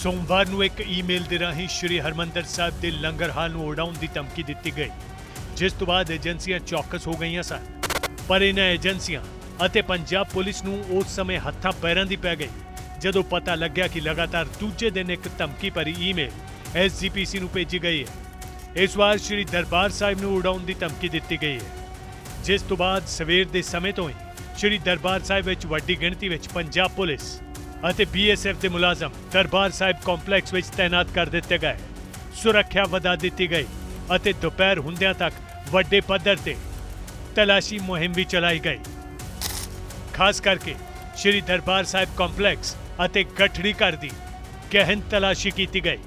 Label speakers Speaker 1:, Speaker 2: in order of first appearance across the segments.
Speaker 1: ਸੋਮਵਾਰ ਨੂੰ ਇੱਕ ਈਮੇਲ ਦੇ ਰਾਹੀਂ ਸ਼੍ਰੀ ਹਰਮੰਦਰ ਸਾਹਿਬ ਦੇ ਲੰਗਰ ਹਾਲ ਨੂੰ ਉਡਾਉਣ ਦੀ ਧਮਕੀ ਦਿੱਤੀ ਗਈ, ਜਿਸ ਤੋਂ ਬਾਅਦ ਏਜੰਸੀਆਂ ਚੌਕਸ ਹੋ ਗਈਆਂ ਸਨ। ਪਰ ਇਹਨਾਂ ਏਜੰਸੀਆਂ ਅਤੇ ਪੰਜਾਬ ਪੁਲਿਸ ਨੂੰ ਉਸ ਸਮੇਂ ਹੱਥਾਂ ਪੈਰਾਂ ਦੀ ਪੈ ਗਈ, ਜਦੋਂ ਪਤਾ ਲੱਗਿਆ ਕਿ ਲਗਾਤਾਰ ਦੂਜੇ ਦਿਨ ਇੱਕ ਧਮਕੀ ਭਰੀ ਈਮੇਲ ਐਸਜੀਪੀਸੀ ਨੂੰ ਭੇਜੀ ਗਈ ਹੈ। ਇਸ ਵਾਰ ਸ਼੍ਰੀ ਦਰਬਾਰ ਸਾਹਿਬ ਨੂੰ ਉਡਾਉਣ ਦੀ ਧਮਕੀ ਦਿੱਤੀ ਗਈ ਹੈ, ਜਿਸ ਤੋਂ ਬਾਅਦ ਸਵੇਰ ਦੇ ਸਮੇਂ ਤੋਂ ਹੀ ਸ਼੍ਰੀ ਦਰਬਾਰ ਸਾਹਿਬ ਵਿੱਚ ਵੱਡੀ ਗਿਣਤੀ ਵਿੱਚ ਪੰਜਾਬ ਪੁਲਿਸ ਅਤੇ ਬੀਐਸਐਫ ਦੇ ਮੁਲਾਜ਼ਮ ਦਰਬਾਰ ਸਾਹਿਬ ਕੰਪਲੈਕਸ ਵਿੱਚ ਤਾਇਨਾਤ ਕਰ ਦਿੱਤੇ ਗਏ। ਸੁਰੱਖਿਆ ਵਧਾ ਦਿੱਤੀ ਗਈ ਅਤੇ ਦੁਪਹਿਰ ਹੁੰਦਿਆਂ ਤੱਕ ਵੱਡੇ ਪੱਧਰ ਤੇ ਤਲਾਸ਼ੀ ਮੁਹਿੰਮ ਵੀ ਚਲਾਈ ਗਈ। ਖਾਸ ਕਰਕੇ ਸ਼੍ਰੀ ਦਰਬਾਰ ਸਾਹਿਬ ਕੰਪਲੈਕਸ ਅਤੇ ਗਠੜੀ ਘਰ ਦੀ ਗਹਿਨ ਤਲਾਸ਼ੀ ਕੀਤੀ ਗਈ।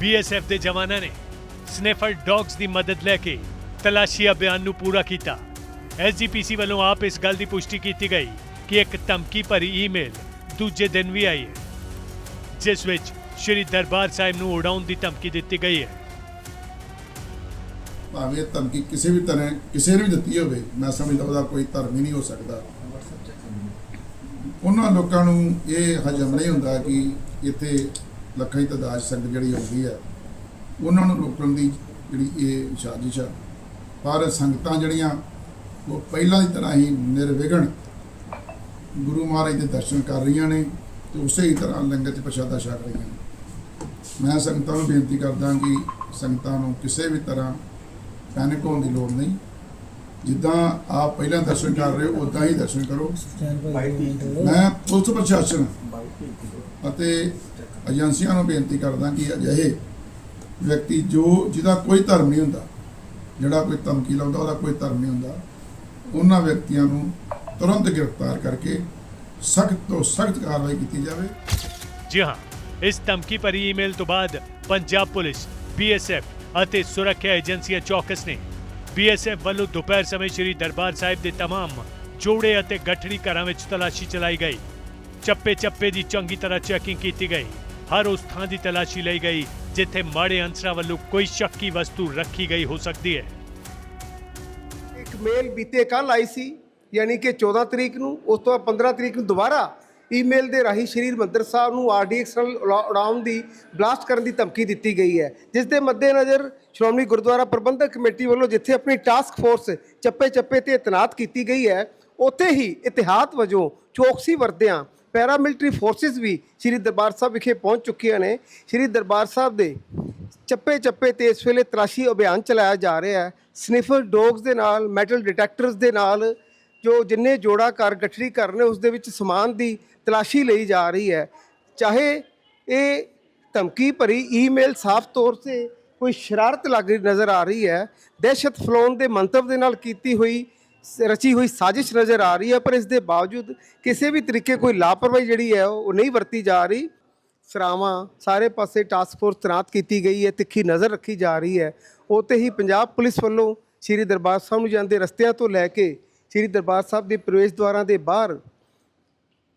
Speaker 1: ਬੀਐਸਐਫ ਦੇ ਜਵਾਨਾਂ ਨੇ ਸਨੇਫਰ ਡੌਗਸ ਦੀ ਮਦਦ ਲੈ ਕੇ ਤਲਾਸ਼ੀ ਅਭਿਆਨ ਨੂੰ ਪੂਰਾ ਕੀਤਾ। ਐਸਜੀਪੀਸੀ ਵੱਲੋਂ ਆਪ ਇਸ ਗੱਲ ਦੀ ਪੁਸ਼ਟੀ ਕੀਤੀ ਗਈ ਕਿ ਇੱਕ ਧਮਕੀ ਭਰੀ ਈਮੇਲ ਦੂਜੇ ਦਿਨ ਵੀ ਆਈ ਹੈ, ਜਿਸ ਵਿੱਚ ਸ਼੍ਰੀ ਦਰਬਾਰ ਸਾਹਿਬ ਨੂੰ ਉਡਾਉਣ ਦੀ ਧਮਕੀ ਦਿੱਤੀ ਗਈ ਹੈ।
Speaker 2: ਭਾਵੇਂ ਇਹ ਧਮਕੀ ਕਿਸੇ ਵੀ ਤਰ੍ਹਾਂ, ਕਿਸੇ ਨੇ ਵੀ ਦਿੱਤੀ ਹੋਵੇ, ਮੈਂ ਸਮਝਦਾ ਉਹਦਾ ਕੋਈ ਧਰਮ ਹੀ ਨਹੀਂ ਹੋ ਸਕਦਾ। ਉਹਨਾਂ ਲੋਕਾਂ ਨੂੰ ਇਹ ਹਜਮ ਨਹੀਂ ਹੁੰਦਾ ਕਿ ਇੱਥੇ ਲੱਖਾਂ ਦੀ ਤਾਦਾਦ ਸੰਗਤ ਜਿਹੜੀ ਆਉਂਦੀ ਹੈ, ਉਹਨਾਂ ਨੂੰ ਰੋਕਣ ਦੀ ਜਿਹੜੀ ਇਹ ਸਾਜ਼ਿਸ਼ ਆ। ਪਰ ਸੰਗਤਾਂ ਜਿਹੜੀਆਂ, ਉਹ ਪਹਿਲਾਂ ਦੀ ਤਰ੍ਹਾਂ ਹੀ ਨਿਰਵਿਘਨ ਗੁਰੂ ਮਹਾਰਾਜ ਦੇ ਦਰਸ਼ਨ ਕਰ ਰਹੀਆਂ ਨੇ ਤੇ ਉਸੇ ਹੀ ਤਰ੍ਹਾਂ ਲੰਗਰ 'ਚ ਪ੍ਰਸ਼ਾਦਾ ਛਕ ਰਹੀਆਂ ਨੇ। ਮੈਂ ਸੰਗਤਾਂ ਨੂੰ ਬੇਨਤੀ ਕਰਦਾ ਕਿ ਸੰਗਤਾਂ ਨੂੰ ਕਿਸੇ ਵੀ ਤਰ੍ਹਾਂ ਪੈਨਿਕ ਹੋਣ ਦੀ ਲੋੜ ਨਹੀਂ। ਜਿੱਦਾਂ ਆਪ ਪਹਿਲਾਂ ਦਰਸ਼ਨ ਕਰ ਰਹੇ ਹੋ ਉਦਾਂ ਹੀ ਦਰਸ਼ਨ ਕਰੋ। ਮੈਂ ਪੁਲਿਸ ਪ੍ਰਸ਼ਾਸਨ ਅਤੇ ਏਜੰਸੀਆਂ ਨੂੰ ਬੇਨਤੀ ਕਰਦਾ ਕਿ ਅਜਿਹੇ ਵਿਅਕਤੀ ਜੋ ਜਿਹਦਾ ਕੋਈ ਧਰਮ ਨਹੀਂ ਹੁੰਦਾ, ਜਿਹੜਾ ਕੋਈ ਧਮਕੀ ਲਾਉਂਦਾ, ਉਹਦਾ ਕੋਈ ਧਰਮ ਨਹੀਂ ਹੁੰਦਾ, ਉਹਨਾਂ ਵਿਅਕਤੀਆਂ ਨੂੰ ਤੁਰੰਤ ਗ੍ਰਿਫਤਾਰ ਕਰਕੇ ਸਖਤ ਤੋਂ ਸਖਤ ਕਾਰਵਾਈ ਕੀਤੀ ਜਾਵੇ
Speaker 1: ਜੀ ਹਾਂ ਇਸ ਧਮਕੀ ਭਰੀ ਈਮੇਲ ਤੋਂ ਬਾਅਦ ਪੰਜਾਬ ਪੁਲਿਸ ਬੀਐਸਐਫ ਅਤੇ ਸੁਰੱਖਿਆ ਏਜੰਸੀਆਂ ਚੌਕਸ ਨੇ ਬੀਐਸਐਫ ਵੱਲੋਂ ਦੁਪਹਿਰ ਸਮੇਂ ਸ਼੍ਰੀ ਦਰਬਾਰ ਸਾਹਿਬ ਦੇ तमाम ਜੋੜੇ ਅਤੇ ਗੱਠੜੀ ਘਰਾਂ ਵਿੱਚ ਤਲਾਸ਼ੀ ਚਲਾਈ ਗਈ ਚੱਪੇ ਚੱਪੇ ਦੀ ਚੰਗੀ ਤਰ੍ਹਾਂ ਚੈਕਿੰਗ ਕੀਤੀ ਗਈ ਹਰ ਉਸ ਥਾਂ ਦੀ ਤਲਾਸ਼ੀ ਲਈ ਗਈ ਜਿੱਥੇ ਮਾੜੇ ਅੰਸਰਾਂ ਵੱਲੋਂ ਕੋਈ ਸ਼ੱਕੀ ਵਸਤੂ ਰੱਖੀ ਗਈ ਹੋ ਸਕਦੀ ਹੈ
Speaker 3: ਇੱਕ ਮੇਲ ਬੀਤੇ ਕੱਲ ਆਈ ਸੀ ਯਾਨੀ ਕਿ 14 ਤਰੀਕ ਨੂੰ, ਉਸ ਤੋਂ ਬਾਅਦ 15 ਤਰੀਕ ਨੂੰ ਦੁਬਾਰਾ ਈਮੇਲ ਦੇ ਰਾਹੀਂ ਸ਼੍ਰੀ ਹਰਿਮੰਦਰ ਸਾਹਿਬ ਨੂੰ ਆਰਡੀਐਕਸ ਨਾਲ ਉਡਾ- ਉਡਾਉਣ ਦੀ ਬਲਾਸਟ ਕਰਨ ਦੀ ਧਮਕੀ ਦਿੱਤੀ ਗਈ ਹੈ। ਜਿਸ ਦੇ ਮੱਦੇਨਜ਼ਰ ਸ਼੍ਰੋਮਣੀ ਗੁਰਦੁਆਰਾ ਪ੍ਰਬੰਧਕ ਕਮੇਟੀ ਵੱਲੋਂ ਜਿੱਥੇ ਆਪਣੀ ਟਾਸਕ ਫੋਰਸ ਚੱਪੇ ਚੱਪੇ ਤੇ ਤੈਨਾਤ ਕੀਤੀ ਗਈ ਹੈ, ਉੱਥੇ ਹੀ ਇਤਿਹਾਤ ਵਜੋਂ ਚੌਕਸੀ ਵਰਤਿਆਂ ਪੈਰਾਮਿਲਟਰੀ ਫੋਰਸਿਸ ਵੀ ਸ਼੍ਰੀ ਦਰਬਾਰ ਸਾਹਿਬ ਵਿਖੇ ਪਹੁੰਚ ਚੁੱਕੀਆਂ ਨੇ। ਸ਼੍ਰੀ ਦਰਬਾਰ ਸਾਹਿਬ ਦੇ ਚੱਪੇ ਚੱਪੇ ਤੇ ਇਸ ਵੇਲੇ ਤਲਾਸ਼ੀ ਅਭਿਆਨ ਚਲਾਇਆ ਜਾ ਰਿਹਾ ਹੈ। ਸਨਿਫਰ ਡੌਗਸ ਦੇ ਨਾਲ ਮੈਟਲ ਡਿਟੈਕਟਰਸ ਦੇ ਨਾਲ ਜੋ ਜਿੰਨੇ ਜੋੜਾ ਘਰ ਗਠੜੀ ਘਰ ਨੇ ਉਸ ਦੇ ਵਿੱਚ ਸਮਾਨ ਦੀ ਤਲਾਸ਼ੀ ਲਈ ਜਾ ਰਹੀ ਹੈ। ਚਾਹੇ ਇਹ ਧਮਕੀ ਭਰੀ ਈਮੇਲ ਸਾਫ਼ ਤੌਰ ਤੇ ਕੋਈ ਸ਼ਰਾਰਤ ਲੱਗ ਰਹੀ ਨਜ਼ਰ ਆ ਰਹੀ ਹੈ, ਦਹਿਸ਼ਤ ਫੈਲਾਉਣ ਦੇ ਮੰਤਵ ਦੇ ਨਾਲ ਕੀਤੀ ਹੋਈ ਸ- ਰਚੀ ਹੋਈ ਸਾਜ਼ਿਸ਼ ਨਜ਼ਰ ਆ ਰਹੀ ਹੈ, ਪਰ ਇਸ ਦੇ ਬਾਵਜੂਦ ਕਿਸੇ ਵੀ ਤਰੀਕੇ ਕੋਈ ਲਾਪਰਵਾਹੀ ਜਿਹੜੀ ਹੈ, ਉਹ ਨਹੀਂ ਵਰਤੀ ਜਾ ਰਹੀ। ਸਰਾਵਾਂ ਸਾਰੇ ਪਾਸੇ ਟਾਸਕ ਫੋਰਸ ਤੈਨਾਤ ਕੀਤੀ ਗਈ ਹੈ, ਤਿੱਖੀ ਨਜ਼ਰ ਰੱਖੀ ਜਾ ਰਹੀ ਹੈ। ਉਤੇ ਹੀ ਪੰਜਾਬ ਪੁਲਿਸ ਵੱਲੋਂ ਸ੍ਰੀ ਦਰਬਾਰ ਸਾਹਿਬ ਨੂੰ ਜਾਂਦੇ ਰਸਤਿਆਂ ਤੋਂ ਲੈ ਕੇ ਸ੍ਰੀ ਦਰਬਾਰ ਸਾਹਿਬ ਦੇ ਪ੍ਰਵੇਸ਼ ਦੁਆਰਾਂ ਦੇ ਬਾਹਰ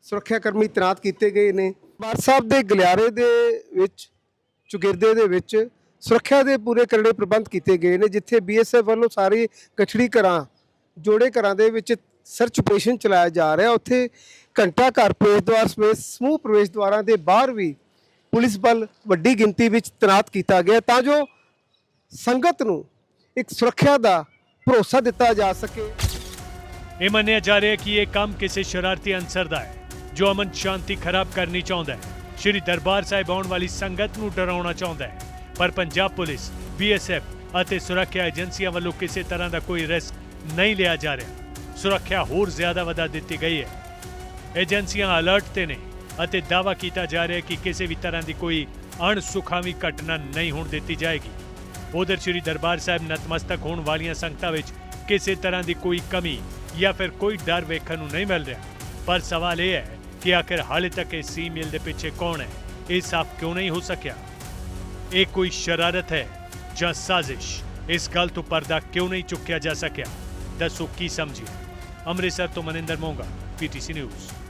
Speaker 3: ਸੁਰੱਖਿਆ ਕਰਮੀ ਤੈਨਾਤ ਕੀਤੇ ਗਏ ਨੇ। ਦਰਬਾਰ ਸਾਹਿਬ ਦੇ ਗਲਿਆਰੇ ਦੇ ਵਿੱਚ, ਚੁਗਿਰਦੇ ਦੇ ਵਿੱਚ ਸੁਰੱਖਿਆ ਦੇ ਪੂਰੇ ਕਰੜੇ ਪ੍ਰਬੰਧ ਕੀਤੇ ਗਏ ਨੇ, ਜਿੱਥੇ ਬੀਐਸਐਫ ਵੱਲੋਂ ਸਾਰੇ ਕਛੜੀ ਘਰਾਂ, ਜੋੜੇ ਘਰਾਂ ਦੇ ਵਿੱਚ ਸਰਚ ਆਪਰੇਸ਼ਨ ਚਲਾਇਆ ਜਾ ਰਿਹਾ। ਉੱਥੇ ਘੰਟਾ ਘਰ ਪ੍ਰਵੇਸ਼ ਦੁਆਰ ਸਮੇਤ ਸਮੂਹ ਪ੍ਰਵੇਸ਼ ਦੁਆਰਾਂ ਦੇ ਬਾਹਰ ਵੀ ਪੁਲਿਸ ਬਲ ਵੱਡੀ ਗਿਣਤੀ ਵਿੱਚ ਤੈਨਾਤ ਕੀਤਾ ਗਿਆ, ਤਾਂ ਜੋ ਸੰਗਤ ਨੂੰ ਇੱਕ ਸੁਰੱਖਿਆ ਦਾ ਭਰੋਸਾ ਦਿੱਤਾ ਜਾ ਸਕੇ।
Speaker 1: ਇਹ ਮੰਨਿਆ ਜਾ ਰਿਹਾ ਕਿ ਇਹ ਕੰਮ ਕਿਸੇ ਸ਼ਰਾਰਤੀ ਅਨਸਰ ਦਾ ਹੈ, ਜੋ ਅਮਨ ਸ਼ਾਂਤੀ ਖਰਾਬ ਕਰਨੀ ਚਾਹੁੰਦਾ ਹੈ। ਸ਼੍ਰੀ ਦਰਬਾਰ ਸਾਹਿਬ ਆਉਣ ਵਾਲੀ ਸੰਗਤ ਨੂੰ ਡਰਾਉਣਾ ਚਾਹੁੰਦਾ ਹੈ, ਪਰ ਪੰਜਾਬ ਪੁਲਿਸ ਬੀਐਸਐਫ ਅਤੇ ਸੁਰੱਖਿਆ ਏਜੰਸੀਆਂ ਵੱਲੋਂ ਕਿਸੇ ਤਰ੍ਹਾਂ ਦਾ ਕੋਈ ਰਿਸਕ ਨਹੀਂ ਲਿਆ ਜਾ ਰਿਹਾ। ਸੁਰੱਖਿਆ ਹੋਰ ਜ਼ਿਆਦਾ ਵਧਾ ਦਿੱਤੀ ਗਈ ਹੈ। ਏਜੰਸੀਆਂ ਅਲਰਟ ਤੇ ਨੇ ਅਤੇ ਦਾਅਵਾ ਕੀਤਾ ਜਾ ਰਿਹਾ ਹੈ ਕਿ ਕਿਸੇ ਵੀ ਤਰ੍ਹਾਂ ਦੀ ਕੋਈ ਅਣਸੁਖਾਵੀ ਘਟਨਾ ਨਹੀਂ ਹੋਣ ਦਿੱਤੀ ਜਾਏਗੀ। ਉਧਰ ਸ਼੍ਰੀ ਦਰਬਾਰ ਸਾਹਿਬ ਨਤਮਸਤਕ ਹੋਣ ਵਾਲੀਆਂ ਸੰਗਤਾਂ ਵਿੱਚ ਕਿਸੇ ਤਰ੍ਹਾਂ ਦੀ ਕੋਈ ਕਮੀ ਜਾਂ ਫਿਰ ਕੋਈ ਡਰ ਵੇਖਣ ਨੂੰ ਨਹੀਂ ਮਿਲ ਰਿਹਾ। ਪਰ ਸਵਾਲ ਇਹ ਹੈ ਕਿ ਆਖਿਰ ਹਾਲੇ ਤੱਕ ਇਸ ਮਿਲ ਦੇ ਪਿੱਛੇ ਕੌਣ ਹੈ? ਇਹ ਸਾਫ਼ ਕਿਉਂ ਨਹੀਂ ਹੋ ਸਕਿਆ? ਇਹ ਕੋਈ ਸ਼ਰਾਰਤ ਹੈ ਜਾਂ ਸਾਜ਼ਿਸ਼? ਇਸ ਗੱਲ ਤੋਂ ਪਰਦਾ ਕਿਉਂ ਨਹੀਂ ਚੁੱਕਿਆ ਜਾ ਸਕਿਆ? ਦੱਸੋ ਕੀ ਸਮਝਿਆ ਅੰਮ੍ਰਿਤਸਰ ਤੋਂ ਮਨਿੰਦਰ ਮੋਂਗਾ ਪੀਟੀਸੀ ਨਿਊਜ਼।